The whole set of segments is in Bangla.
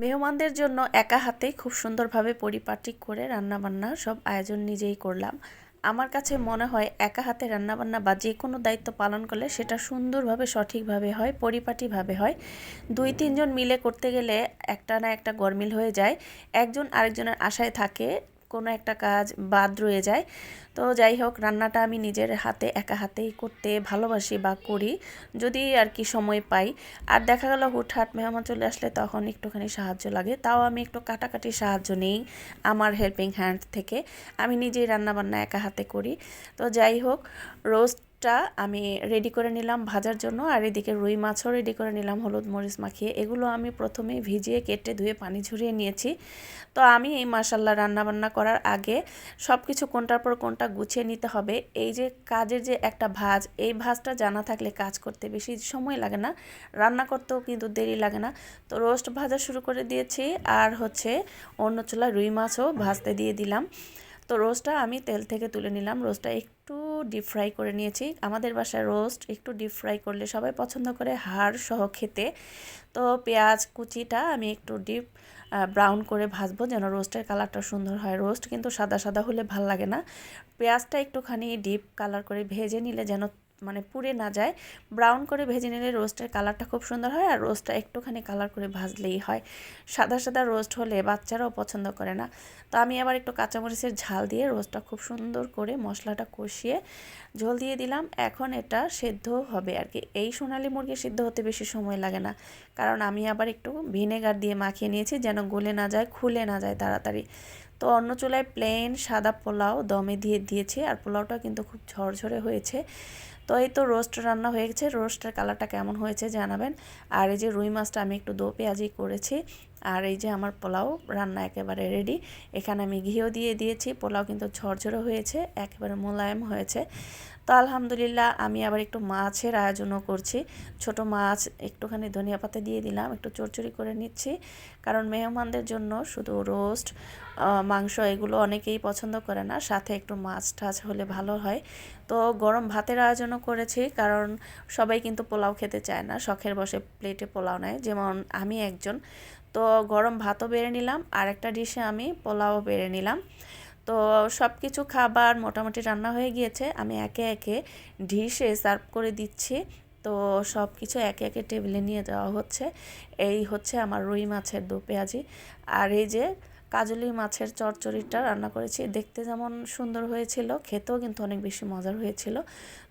মেহমানদের জন্য একা হাতে খুব সুন্দরভাবে পরিপাটি করে রান্নাবান্না সব আয়োজন নিজেই করলাম। আমার কাছে মনে হয় একা হাতে রান্নাবান্না বা যে কোনো দায়িত্ব পালন করলে সেটা সুন্দরভাবে, সঠিকভাবে হয়, পরিপাটিভাবে হয়। দুই, তিনজন মিলে করতে গেলে একটা না একটা গরমিল হয়ে যায়। একজন আরেকজনের আশায় থাকে কোনো একটা কাজ বাদ রয়ে যায়। তো যাই হোক, রান্নাটা আমি নিজের হাতে, একা হাতেই করতে ভালোবাসি বা করি, যদি আর কি সময় পাই। আর দেখা গেল হুটহাট মেহমান চলে আসলে তখন একটুখানি সাহায্য লাগে। তাও আমি একটু কাটাকাটি সাহায্য নেই আমার হেল্পিং হ্যান্ড থেকে। আমি নিজেই রান্নাবান্না একা হাতে করি। তো যাই হোক, রোস্ট টা আমি রেডি করে নিলাম ভাজার জন্য। আর এদিকে রুই মাছও রেডি করে নিলাম, হলুদ মরিচ মাখিয়ে। এগুলো আমি প্রথমে ভিজিয়ে কেটে ধুয়ে পানি ঝরিয়ে নিয়েছি। তো আমি এই মাসাল্লা রান্নাবান্না করার আগে সব কিছু কোনটার পর কোনটা গুছিয়ে নিতে হবে, এই যে কাজের যে একটা ভাজ, এই ভাজটা জানা থাকলে কাজ করতে বেশি সময় লাগে না, রান্না করতেও কিন্তু দেরি লাগে না। তো রোস্ট ভাজা শুরু করে দিয়েছি, আর হচ্ছে অন্য চুলা রুই মাছও ভাজতে দিয়ে দিলাম। তো রোস্টটা আমি তেল থেকে তুলে নিলাম। রোস্টটা একটু ডিপ ফ্রাই করে নিয়েছি। আমাদের বাসায় রোস্ট একটু ডিপ ফ্রাই করলে সবাই পছন্দ করে হাড় সহ খেতে। তো পেঁয়াজ কুচিটা আমি একটু ডিপ ব্রাউন করে ভাজবো যেন রোস্টের কালারটা সুন্দর হয়। রোস্ট কিন্তু সাদা সাদা হলে ভালো লাগে না। পেঁয়াজটা একটুখানি ডিপ কালার করে ভেজে নিলে যেন মানে পুড়ে না যায় ব্রাউন করে ভেজে নিলে রোস্টের কালারটা খুব সুন্দর হয় আর রোস্টটা একটুখানি কালার করে ভাজলেই হয়। সাদা সাদা রোস্ট হলে বাচ্চারাও পছন্দ করে না। তো আমি আবার একটু কাঁচামরিচের ঝাল দিয়ে রোস্টটা খুব সুন্দর করে মশলাটা কষিয়ে ঝোল দিয়ে দিলাম। এখন এটা সেদ্ধ হবে আর কি। এই সোনালি মুরগি সিদ্ধ হতে বেশি সময় লাগে না। কারণ আমি আবার একটু ভিনেগার দিয়ে মাখিয়ে নিয়েছি যেন গলে না যায়, খুলে না যায় তাড়াতাড়ি। তো অন্য চুলায় প্লেন সাদা পোলাও দমে দিয়ে দিয়েছি আর পোলাওটা কিন্তু খুব ঝরঝরে হয়েছে। তো এই তো রোস্ট রান্না হয়ে গেছে। রোস্টের কালারটা কেমন হয়েছে জানাবেন। আর এই যে রুই মাছটা আমি একটু দো পেঁয়াজি করেছি। আর এই যে আমার পোলাও রান্না একেবারে রেডি এখানে আমি ঘিও দিয়ে দিয়েছি, পোলাও কিন্তু ঝরঝরে হয়েছে, একেবারে মোলায়েম হয়েছে। তো আলহামদুলিল্লাহ আমি আবার একটু মাছের আয়োজনও করছি। ছোট মাছ, একটুখানি ধনিয়া পাতা দিয়ে দিলাম, একটু চড়চড়ি করে নিচ্ছি। কারণ মেহমানদের জন্য শুধু রোস্ট মাংস এগুলো অনেকেই পছন্দ করে না, সাথে একটু মাছ টাছ হলে ভালো হয়। তো গরম ভাতের আয়োজনও করেছি, কারণ সবাই কিন্তু পোলাও খেতে চায় না, শখের বসে প্লেটে পোলাও নেয়। যেমন আমি একজন তো গরম ভাতও বেড়ে নিলাম, আর একটা ডিশে আমি পোলাও বেড়ে নিলাম। তো সব কিছু খাবার মোটামুটি রান্না হয়ে গিয়েছে, আমি একে একে ডিশে সার্ভ করে দিচ্ছি। তো সব কিছু একে একে টেবিলে নিয়ে যাওয়া হচ্ছে। এই হচ্ছে আমার রুই মাছের দু পেঁয়াজি। আর এই যে কাজলি মাছের চচ্চড়িটা রান্না করেছি। দেখতে যেমন সুন্দর হয়েছিল, খেতেও কিন্তু অনেক বেশি মজার হয়েছিল।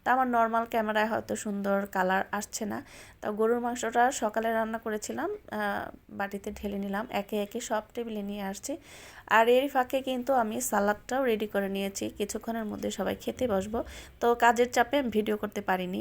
তা আমার নর্মাল ক্যামেরায় হয়তো সুন্দর কালার আসছে না। তা গরুর মাংসটা সকালে রান্না করেছিলাম বাটিতে ঢেলে নিলাম, একে একে সব টেবিলে নিয়ে আসছি। আর এর ফাঁকে কিন্তু আমি সালাদটাও রেডি করে নিয়েছি। কিছুক্ষণের মধ্যে সবাই খেতে বসবো। তো কাজের চাপে আমি ভিডিও করতে পারিনি।